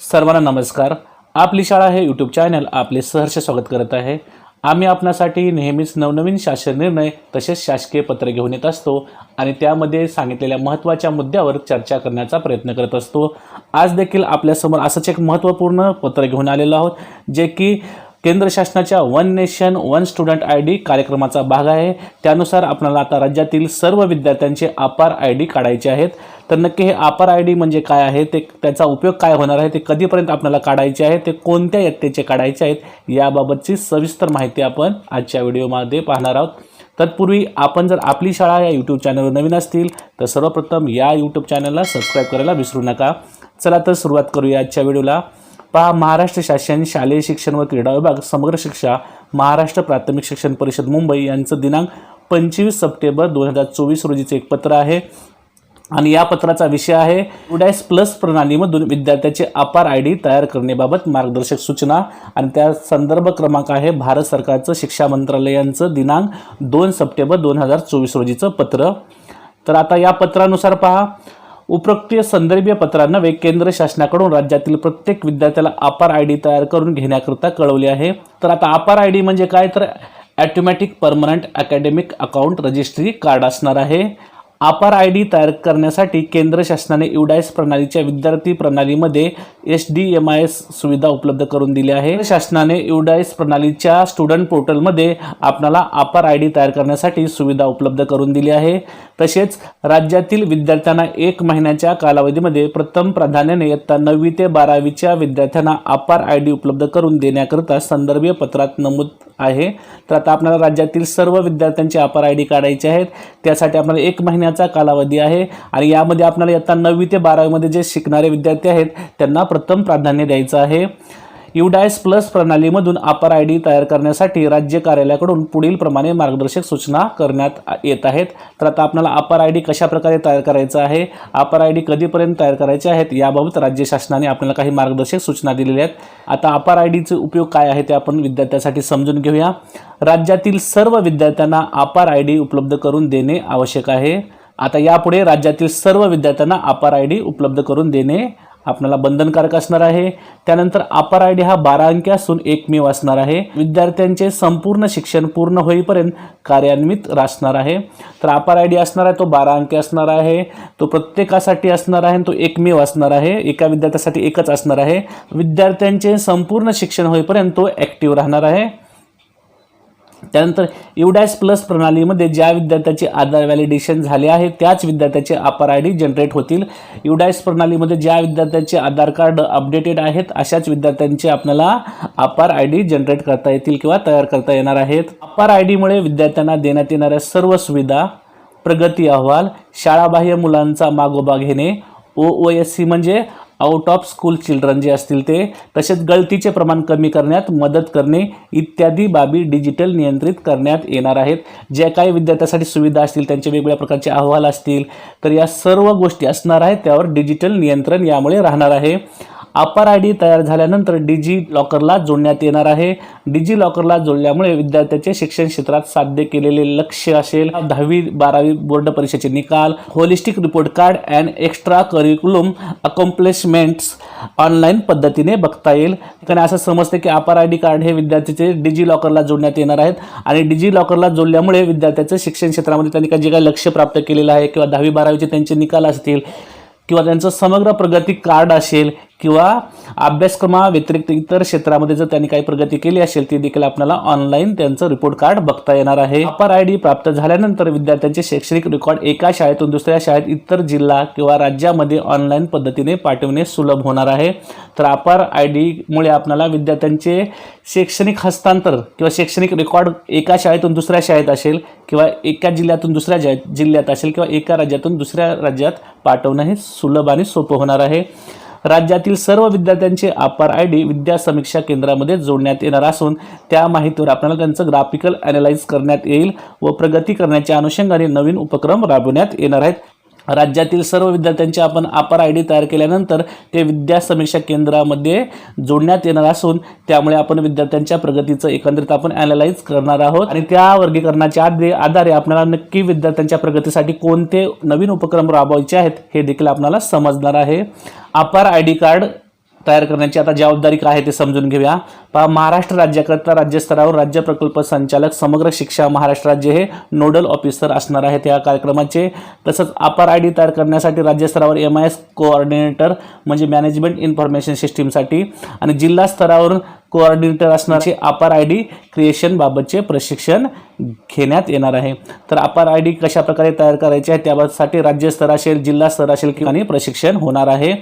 सर्वांना नमस्कार. आपली शाळा हे यूट्यूब चॅनल आपले सहर्ष स्वागत करत आहे. आम्ही आपणासाठी नेहमीच नवनवीन शासन निर्णय तसेच शासकीय पत्र घेऊन येत असतो आणि त्यामध्ये सांगितलेल्या महत्त्वाच्या मुद्द्यावर चर्चा करण्याचा प्रयत्न करत असतो. आज देखील आपल्यासमोर असंच एक महत्त्वपूर्ण पत्र घेऊन आलेलो आहोत जे की केंद्र शासनाच्या one nation one student I D कार्यक्रमाचा भाग आहे. त्यानुसार आपल्याला आता राज्यातील सर्व विद्यार्थ्यांचे आपार आय डी काढायचे आहेत. तर नक्की हे आपार आय डी म्हणजे काय आहे? ते त्याचा उपयोग काय होणार आहे? ते कधीपर्यंत आपल्याला काढायचे आहे? ते कोणत्या यत्तेचे काढायचे आहेत? याबाबतची सविस्तर माहिती आपण आजच्या व्हिडिओमध्ये पाहणार आहोत. तत्पूर्वी आपण जर आपली शाळा या यूट्यूब चॅनलवर नवीन असतील तर सर्वप्रथम या यूट्यूब चॅनलला सबस्क्राईब करायला विसरू नका. चला तर सुरुवात करूया आजच्या व्हिडिओला. पहा महाराष्ट्र शासन शालेय शिक्षण व क्रीडा विभाग समग्र शिक्षा महाराष्ट्र प्राथमिक शिक्षण परिषद मुंबई यांचं दिनांक पंचवीस सप्टेंबर दोन हजार चोवीस रोजीचं एक पत्र आहे. आणि या पत्राचा विषय आहे उडॅस प्लस प्रणालीमधून विद्यार्थ्याचे अपार आय डी तयार करण्याबाबत मार्गदर्शक सूचना. आणि त्या संदर्भ क्रमांक आहे भारत सरकारचं शिक्षा मंत्रालयांचं दिनांक दोन सप्टेंबर दोन हजार चोवीस रोजीचं पत्र. तर आता या पत्रानुसार पहा उपप्रक्रिय संदर्भीय पत्रांनव्हे केंद्र शासनाकडून राज्यातील प्रत्येक विद्यार्थ्याला अपार आय डी तयार करून घेण्याकरिता कळवले आहे. तर आता अपार आय डी म्हणजे काय? तर automatic permanent academic account registry card असणार आहे. अपार आय डी तयार करण्यासाठी केंद्र शासनाने युडायस प्रणालीच्या विद्यार्थी प्रणालीमध्ये S D M I S सुविधा उपलब्ध करून दिली आहे. शासनाने युडायस प्रणालीच्या स्टुडंट पोर्टलमध्ये आपणाला अपार आय डी तयार करण्यासाठी सुविधा उपलब्ध करून दिली आहे. तसेच राज्यातील विद्यार्थ्यांना एक महिन्याच्या कालावधीमध्ये प्रथम प्राधान्याने इयत्ता नववी ते बारावीच्या विद्यार्थ्यांना अपार आय डी उपलब्ध करून देण्याकरिता संदर्भीय पत्रात नमूद आहे. तर आता आपल्याला राज्यातील सर्व विद्यार्थ्यांचे अपार आय डी काढायचे आहेत. त्यासाठी आपल्याला एक महिन्याचा कालावधी आहे. आणि यामध्ये आपल्याला इयत्ता नववी ते बारावीमध्ये जे शिकणारे विद्यार्थी आहेत त्यांना प्रथम प्राधान्य द्यायचं आहे. युडायस प्लस प्रणालीमधून अपार आय डी तयार करण्यासाठी राज्य कार्यालयाकडून पुढील प्रमाणे मार्गदर्शक सूचना करण्यात येत आहेत. तर आता आपल्याला अपार आय डी कशा प्रकारे तयार करायचं आहे अपार आय डी कधीपर्यंत तयार करायचे आहेत याबाबत राज्य शासनाने आपल्याला काही मार्गदर्शक सूचना दिलेल्या आहेत. आता अपार आय डीचे उपयोग काय आहे ते आपण विद्यार्थ्यासाठी समजून घेऊया. राज्यातील सर्व विद्यार्थ्यांना अपार आय डी उपलब्ध करून देणे आवश्यक आहे. आता यापुढे राज्यातील सर्व विद्यार्थ्यांना अपार आय डी उपलब्ध करून देणे आपल्याला बंधनकारक असणार आहे. त्यानंतर अपर आय डी हा बारा अंकी असून एकमेव असणार आहे. विद्यार्थ्यांचे संपूर्ण शिक्षण पूर्ण होईपर्यंत कार्यान्वित असणार आहे. तर अपर आय डी असणार आहे तो बारा अंकी असणार आहे. तो प्रत्येकासाठी असणार आहे आणि तो एकमेव असणार आहे. एका विद्यार्थ्यासाठी एकच असणार आहे. विद्यार्थ्यांचे संपूर्ण शिक्षण होईपर्यंत तो ॲक्टिव्ह राहणार आहे. त्यानंतर युडॅस प्लस प्रणालीमध्ये ज्या विद्यार्थ्याचे आधार व्हॅलिडेशन झाले आहे त्याच विद्यार्थ्याचे अपार आय डी जनरेट होतील. युडॅस प्रणालीमध्ये ज्या विद्यार्थ्यांचे आधार कार्ड अपडेटेड आहेत अशाच विद्यार्थ्यांचे आपल्याला अपार आय डी जनरेट करता येतील किंवा तयार करता येणार आहेत. अपार आय डीमुळे विद्यार्थ्यांना देण्यात येणाऱ्या सर्व सुविधा प्रगती अहवाल शाळाबाह्य मुलांचा मागोबा घेणे ओ ओ एस सी म्हणजे आउट ऑफ स्कूल चिल्ड्रन जे असतील ते तसेच गळतीचे प्रमाण कमी करण्यात मदत करणे इत्यादी बाबी डिजिटल नियंत्रित करण्यात येणार आहेत. ज्या काही विद्यार्थ्यासाठी सुविधा असतील त्यांचे वेगवेगळ्या प्रकारचे अहवाल असतील तर या सर्व गोष्टी असणार आहेत त्यावर डिजिटल नियंत्रण यामुळे राहणार आहे. अपार आय डी तयार झाल्यानंतर डिजी लॉकरला जोडण्यात येणार आहे. डिजी लॉकरला जोडल्यामुळे विद्यार्थ्याचे शिक्षण क्षेत्रात साध्य केलेले लक्ष्य असेल. दहावी बारावी बोर्ड परीक्षेचे निकाल holistic report card and extra curriculum accomplishments online पद्धतीने बघता येईल. कारण असं समजतं की अपार आय डी कार्ड हे विद्यार्थ्याचे डिजी लॉकरला जोडण्यात येणार आहेत आणि डिजी लॉकरला जोडल्यामुळे विद्यार्थ्याचं शिक्षण क्षेत्रामध्ये त्यांनी काही जे काही लक्ष प्राप्त केलेलं आहे किंवा दहावी बारावीचे त्यांचे निकाल असतील किंवा त्यांचं समग्र प्रगती कार्ड असेल किंवा अभ्यासक्रमाव्यतिरिक्त इतर क्षेत्रामध्ये जर त्यांनी काही प्रगती केली असेल ती देखील आपल्याला ऑनलाईन त्यांचं रिपोर्ट कार्ड बघता येणार आहे. अपार आय डी प्राप्त झाल्यानंतर विद्यार्थ्यांचे शैक्षणिक रेकॉर्ड एका शाळेतून दुसऱ्या शाळेत इतर जिल्हा किंवा राज्यामध्ये ऑनलाईन पद्धतीने पाठवणे सुलभ होणार आहे. तर अपार आय डीमुळे आपल्याला विद्यार्थ्यांचे शैक्षणिक हस्तांतर किंवा शैक्षणिक रेकॉर्ड एका शाळेतून दुसऱ्या शाळेत असेल किंवा एका जिल्ह्यातून दुसऱ्या जिल्ह्यात असेल किंवा एका राज्यातून दुसऱ्या राज्यात पाठवणं हे सुलभ आणि सोपं होणार आहे. राज्यातील सर्व विद्यार्थ्यांचे अपार आय डी विद्या समीक्षा केंद्रामध्ये जोडण्यात येणार असून त्या माहितीवर आपल्याला त्यांचं ग्राफिकल अनालाइज करण्यात येईल व प्रगती करण्याच्या अनुषंगाने नवीन उपक्रम राबवण्यात येणार आहेत. राज्यातील सर्व विद्यार्थ्यांचे आपण अपार आय डी तयार केल्यानंतर ते विद्या समीक्षा केंद्रामध्ये जोडण्यात येणार असून त्यामुळे आपण विद्यार्थ्यांच्या प्रगतीचं एकंदरीत आपण ॲनालाइज करणार आहोत. आणि त्या वर्गीकरणाच्या आधारे आधारे आपल्याला नक्की विद्यार्थ्यांच्या प्रगतीसाठी कोणते नवीन उपक्रम राबवायचे आहेत हे देखील आपल्याला समजणार आहे. अपार आय डी कार्ड तयार करण्याची आता जबाबदारी काय आहे ते समजून घेऊया. पहा महाराष्ट्र राज्याकरता राज्यस्तरावर राज्य प्रकल्प संचालक समग्र शिक्षा महाराष्ट्र राज्य हे नोडल ऑफिसर असणार आहेत. या कार्यक्रमाचे तसंच अपार आय डी तयार करण्यासाठी राज्यस्तरावर एम आय एस कोऑर्डिनेटर म्हणजे मॅनेजमेंट इन्फॉर्मेशन सिस्टीमसाठी आणि जिल्हा स्तरावर कोऑर्डिनेटर असणारे अपार आय डी क्रिएशनबाबतचे प्रशिक्षण घेण्यात येणार आहे. तर अपार आय डी कशाप्रकारे तयार करायचे आहे त्यासाठी राज्यस्तर असेल जिल्हा स्तर असेल किंवा प्रशिक्षण होणार आहे.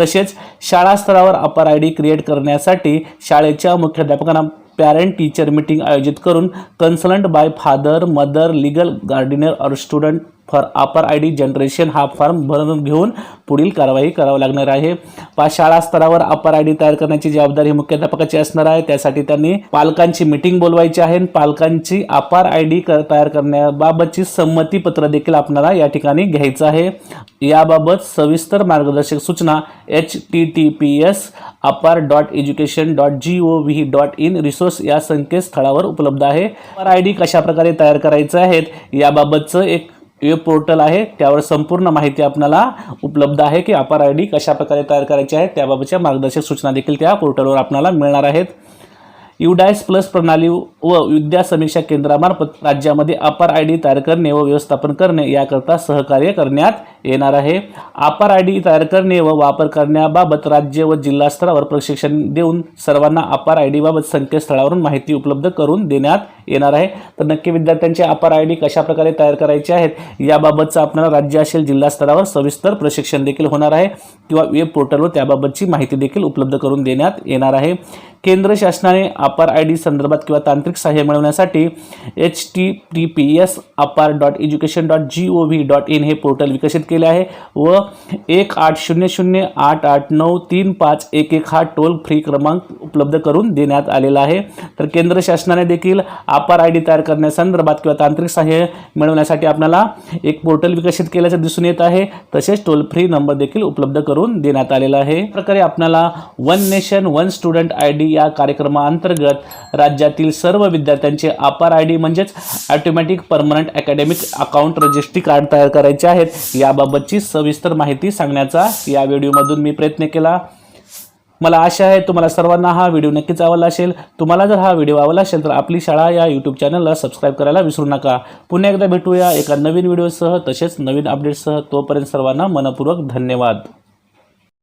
तसेच शाळा स्तरावर अपार आय डी क्रिएट करण्यासाठी शाळेच्या मुख्याध्यापकांना पॅरेंट टीचर मीटिंग आयोजित करून consult by father mother legal guardian और student for APAAR I D generation हा फॉर्म भरून घेऊन पुढील कारवाई करावी लागणार आहे. पा शाळा स्तरावर अपर आय डी तयार करण्याची जबाबदारी मुख्याध्यापकाची असणार आहे. त्यासाठी त्यांनी पालकांची मिटिंग बोलवायची आहे आणि पालकांची अपार आय डी तयार करण्याबाबतची संमती पत्र देखील आपल्याला या ठिकाणी घ्यायचं आहे. याबाबत सविस्तर मार्गदर्शक सूचना H T T P S APAAR dot education dot G O V dot in resource या संकेतस्थळावर उपलब्ध आहे. अपार आय डी कशा प्रकारे तयार करायचं आहेत याबाबतचं एक वेब पोर्टल आहे त्यावर संपूर्ण माहिती आपल्याला उपलब्ध आहे की अपार आय डी कशाप्रकारे तयार करायची आहे त्याबाबतच्या मार्गदर्शक सूचना देखील त्या पोर्टलवर आपल्याला मिळणार आहेत. युडायस प्लस प्रणाली व विद्या समीक्षा केंद्रामार्फत राज्यामध्ये अपार आय डी तयार करणे व व्यवस्थापन करणे याकरता सहकार्य करण्यात येणार आहे. अपार आय डी तयार करणे व वापर करण्याबाबत राज्य व जिल्हा स्तरावर प्रशिक्षण देऊन सर्वांना अपार आय डीबाबत संकेतस्थळावरून माहिती उपलब्ध करून देण्यात येणार आहे. तर नक्की विद्यार्थ्यांचे अपार आय डी कशाप्रकारे तयार करायचे आहेत याबाबतचं आपल्याला राज्य असेल जिल्हा स्तरावर सविस्तर प्रशिक्षण देखील होणार आहे किंवा वेब पोर्टलवर त्याबाबतची माहिती देखील उपलब्ध करून देण्यात येणार आहे. केंद्र शासनाने अपार आय डी संदर्भात किंवा तांत्रिक सहाय्य मिळवण्यासाठी H T T P S APAAR dot education dot G O V dot in हे पोर्टल विकसित केले आहे व एक आठ शून्य शून्य आठ आठ नऊ तीन पाच एक एक हा टोल फ्री क्रमांक उपलब्ध करून देण्यात आलेला आहे. तर केंद्र शासनाने देखील अपार आय डी तयार करण्यासंदर्भात किंवा तांत्रिक सहाय्य मिळवण्यासाठी आपल्याला एक पोर्टल विकसित केल्याचं दिसून येत आहे. तसेच टोल फ्री नंबर देखील उपलब्ध करून देण्यात आलेला आहे. प्रकारे आपल्याला one nation one student I D या कार्यक्रमाअंतर्गत राज्यातील सर्व विद्यार्थ्यांचे अपार आय डी म्हणजेच automatic permanent academic account registry card तयार करायचे आहेत. याबाबतची सविस्तर माहिती सांगण्याचा या व्हिडिओमधून मी प्रयत्न केला. मला आशा आहे तुम्हाला सर्वांना हा व्हिडिओ नक्कीच आवडला असेल. तुम्हाला जर हा व्हिडिओ आवडला असेल तर आपली शाळा या यूट्यूब चॅनलला सबस्क्राईब करायला विसरू नका. पुन्हा एकदा भेटूया एका नवीन व्हिडिओसह. तसेच नवीन अपडेट्ससह तोपर्यंत सर्वांना मनपूर्वक धन्यवाद.